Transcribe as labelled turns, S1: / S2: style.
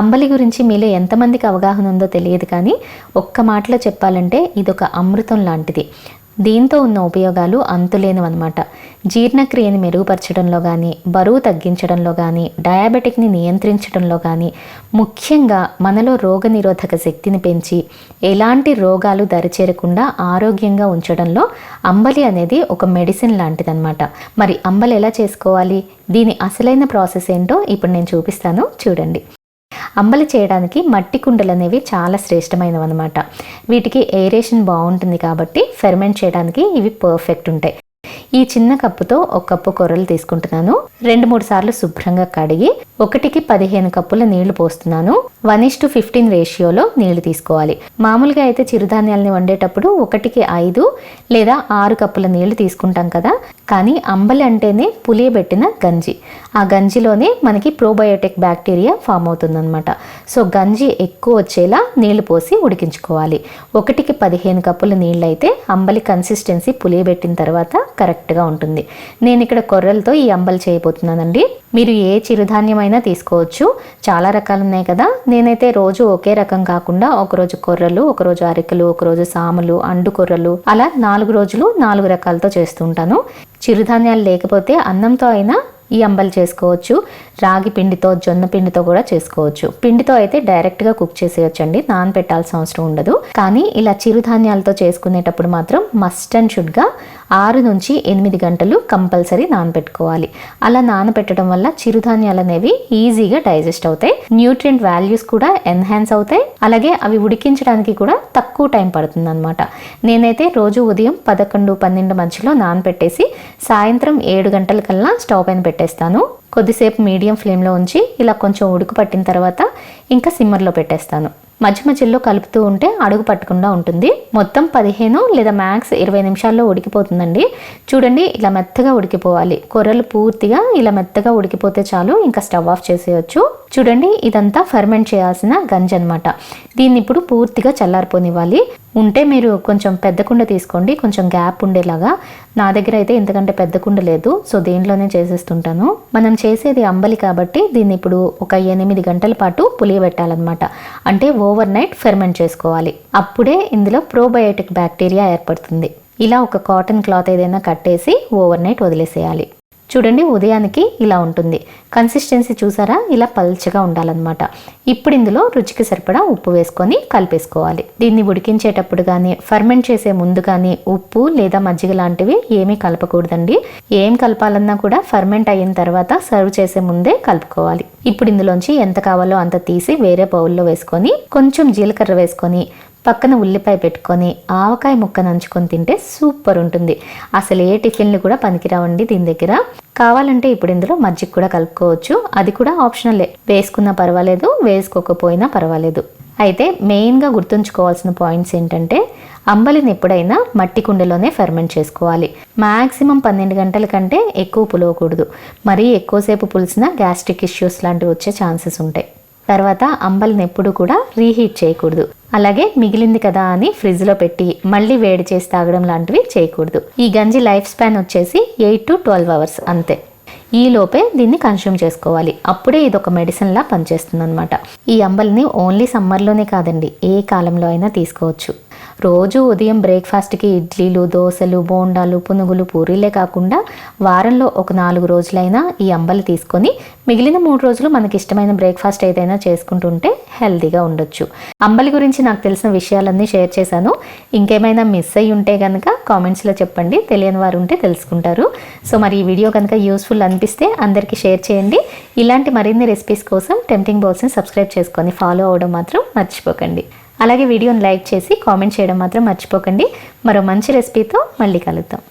S1: అంబలి గురించి మీలో ఎంతమందికి అవగాహన ఉందో తెలియదు కానీ ఒక్క మాటలో చెప్పాలంటే ఇదొక అమృతం లాంటిది. దీంతో ఉన్న ఉపయోగాలు అంతులేనివన్నమాట. జీర్ణక్రియని మెరుగుపరచడంలో కానీ బరువు తగ్గించడంలో కానీ డయాబెటిక్ని నియంత్రించడంలో కానీ ముఖ్యంగా మనలో రోగనిరోధక శక్తిని పెంచి ఎలాంటి రోగాలు దరిచేరకుండా ఆరోగ్యంగా ఉంచడంలో అంబలి అనేది ఒక మెడిసిన్ లాంటిదన్నమాట. మరి అంబలి ఎలా చేసుకోవాలి? దీని అసలైన ప్రాసెస్ ఏంటో ఇప్పుడు నేను చూపిస్తాను. చూడండి. అంబలి చేయడానికి మట్టి కుండలు అనేవి చాలా శ్రేష్టమైనవి అనమాట వీటికి ఏరేషన్ బాగుంటుంది కాబట్టి ఫెర్మెంట్ చేయడానికి ఇవి పర్ఫెక్ట్ ఉంటాయి. ఈ చిన్న కప్పుతో ఒక కప్పు కొర్రలు తీసుకుంటున్నాను. రెండు మూడు సార్లు శుభ్రంగా కడిగి ఒకటికి పదిహేను కప్పుల నీళ్ళు పోస్తున్నాను. వన్ ఇస్ టు ఫిఫ్టీన్ రేషియోలో నీళ్ళు తీసుకోవాలి. మామూలుగా అయితే చిరుధాన్యాలని వండేటప్పుడు ఒకటికి ఐదు లేదా ఆరు కప్పుల నీళ్ళు తీసుకుంటాం కదా. కానీ అంబలి అంటేనే పులియబెట్టిన గంజి. ఆ గంజిలోనే మనకి ప్రోబయోటిక్ బ్యాక్టీరియా ఫామ్ అవుతుందన్నమాట. సో గంజి ఎక్కువ వచ్చేలా నీళ్ళు పోసి ఉడికించుకోవాలి. ఒకటికి పదిహేను కప్పుల నీళ్ళు అయితే అంబలి కన్సిస్టెన్సీ పులియబెట్టిన తర్వాత కరెక్ట్గా ఉంటుంది. నేను ఇక్కడ కొర్రలతో ఈ అంబలి చేయబోతున్నానండి. మీరు ఏ చిరుధాన్యమైనా తీసుకోవచ్చు. చాలా రకాలు ఉన్నాయి కదా. నేనైతే రోజు ఒకే రకం కాకుండా ఒకరోజు కొర్రలు ఒకరోజు అరికలు ఒకరోజు సాములు అండు కొర్రలు అలా నాలుగు రోజులు నాలుగు రకాలతో చేస్తుంటాను చిరుధాన్యాలు లేకపోతే అన్నంతో అయినా ఈ అంబలి చేసుకోవచ్చు. రాగి పిండితో జొన్న పిండితో కూడా చేసుకోవచ్చు. పిండితో అయితే డైరెక్ట్గా కుక్ చేసేయచ్చండి. నానబెట్టాల్సిన అవసరం ఉండదు. కానీ ఇలా చిరుధాన్యాలతో చేసుకునేటప్పుడు మాత్రం మస్ట్ అండ్ షుడ్గా ఆరు నుంచి ఎనిమిది గంటలు కంపల్సరీ నానబెట్టుకోవాలి. అలా నానబెట్టడం వల్ల చిరుధాన్యాలు అనేవి ఈజీగా డైజెస్ట్ అవుతాయి. న్యూట్రియంట్ వాల్యూస్ కూడా ఎన్హాన్స్ అవుతాయి. అలాగే అవి ఉడికించడానికి కూడా తక్కువ టైం పడుతుంది అనమాట నేనైతే రోజు ఉదయం పదకొండు పన్నెండు మధ్యలో నానబెట్టేసి సాయంత్రం ఏడు గంటల కల్లా స్టవ్ పైన పెట్టేస్తాను. కొద్దిసేపు మీడియం ఫ్లేమ్లో ఉంచి ఇలా కొంచెం ఉడుకు పట్టిన తర్వాత ఇంకా సిమ్మర్లో పెట్టేస్తాను. మధ్య మధ్యలో కలుపుతూ ఉంటే అడుగు పట్టకుండా ఉంటుంది. మొత్తం పదిహేను లేదా మ్యాక్స్ ఇరవై నిమిషాల్లో ఉడికిపోతుందండి. చూడండి ఇలా మెత్తగా ఉడికిపోవాలి. కూరలు పూర్తిగా ఇలా మెత్తగా ఉడికిపోతే చాలు ఇంకా స్టవ్ ఆఫ్ చేసేయచ్చు. చూడండి ఇదంతా ఫర్మెంట్ చేయాల్సిన గంజి అనమాట దీన్ని ఇప్పుడు పూర్తిగా చల్లారిపోనివ్వాలి. ఉంటే మీరు కొంచెం పెద్ద కుండ తీసుకోండి కొంచెం గ్యాప్ ఉండేలాగా. నా దగ్గర అయితే ఇంతకంటే పెద్ద కుండ లేదు సో దేంట్లోనే చేసేస్తుంటాను. మనం చేసేది అంబలి కాబట్టి దీన్ని ఇప్పుడు ఒక ఎనిమిది గంటల పాటు పులియబెట్టాలన్నమాట. అంటే ఓవర్ నైట్ ఫెర్మెంట్ చేసుకోవాలి. అప్పుడే ఇందులో ప్రోబయోటిక్ బ్యాక్టీరియా ఏర్పడుతుంది. ఇలా ఒక కాటన్ క్లాత్ ఏదైనా కట్టేసి ఓవర్ నైట్ వదిలేసేయాలి. చూడండి ఉదయానికి ఇలా ఉంటుంది. కన్సిస్టెన్సీ చూసారా? ఇలా పల్చగా ఉండాలన్నమాట. ఇప్పుడు ఇందులో రుచికి సరిపడా ఉప్పు వేసుకొని కలిపేసుకోవాలి. దీన్ని ఉడికించేటప్పుడు కానీ ఫర్మెంట్ చేసే ముందు కానీ ఉప్పు లేదా మజ్జిగ లాంటివి ఏమీ కలపకూడదండి. ఏం కలపాలన్నా కూడా ఫర్మెంట్ అయిన తర్వాత సర్వ్ చేసే ముందే కలుపుకోవాలి. ఇప్పుడు ఇందులోంచి ఎంత కావాలో అంత తీసి వేరే బౌల్లో వేసుకొని కొంచెం జీలకర్ర వేసుకొని పక్కన ఉల్లిపాయ పెట్టుకొని ఆవకాయ ముక్క నంచుకొని తింటే సూపర్ ఉంటుంది. అసలు ఏ టిఫిన్లు కూడా పనికిరావండి దీని దగ్గర. కావాలంటే ఇప్పుడు ఇందులో మజ్జిగ కూడా కలుపుకోవచ్చు. అది కూడా ఆప్షనలే. వేసుకున్నా పర్వాలేదు వేసుకోకపోయినా పర్వాలేదు. అయితే మెయిన్గా గుర్తుంచుకోవాల్సిన పాయింట్స్ ఏంటంటే అంబలిని ఎప్పుడైనా మట్టి కుండలోనే ఫెర్మెంట్ చేసుకోవాలి. మ్యాక్సిమం పన్నెండు గంటల కంటే ఎక్కువ పులవకూడదు. మరీ ఎక్కువసేపు పులిసిన గ్యాస్ట్రిక్ ఇష్యూస్ లాంటివి వచ్చే ఛాన్సెస్ ఉంటాయి. తర్వాత అంబలిని ఎప్పుడు కూడా రీహీట్ చేయకూడదు. అలాగే మిగిలింది కదా అని ఫ్రిడ్జ్లో పెట్టి మళ్ళీ వేడి చేసి తాగడం లాంటివి చేయకూడదు. ఈ గంజి లైఫ్ స్పాన్ వచ్చేసి ఎయిట్ టు ట్వెల్వ్ అవర్స్ అంతే. ఈ లోపే దీన్ని కన్స్యూమ్ చేసుకోవాలి. అప్పుడే ఇది ఒక మెడిసిన్ లా పనిచేస్తుంది అనమాట ఈ అంబలిని ఓన్లీ సమ్మర్లోనే కాదండి ఏ కాలంలో అయినా తీసుకోవచ్చు. రోజు ఉదయం బ్రేక్ఫాస్ట్కి ఇడ్లీలు దోశలు బోండాలు పునుగులు పూరీలే కాకుండా వారంలో ఒక నాలుగు రోజులైనా ఈ అంబలి తీసుకొని మిగిలిన మూడు రోజులు మనకి ఇష్టమైన బ్రేక్ఫాస్ట్ ఏదైనా చేసుకుంటుంటే హెల్తీగా ఉండొచ్చు. అంబలి గురించి నాకు తెలిసిన విషయాలన్నీ షేర్ చేశాను. ఇంకేమైనా మిస్ అయ్యి ఉంటే కనుక కామెంట్స్లో చెప్పండి. తెలియని వారు ఉంటే తెలుసుకుంటారు. సో మరి ఈ వీడియో కనుక యూస్ఫుల్ అనిపిస్తే అందరికీ షేర్ చేయండి. ఇలాంటి మరిన్ని రెసిపీస్ కోసం టెంప్టింగ్ బాక్స్ని సబ్స్క్రైబ్ చేసుకొని ఫాలో అవ్వడం మాత్రం మర్చిపోకండి. అలాగే వీడియోని లైక్ చేసి కామెంట్ చేయడం మాత్రం మర్చిపోకండి. మరో మంచి రెసిపీతో మళ్ళీ కలుద్దాం.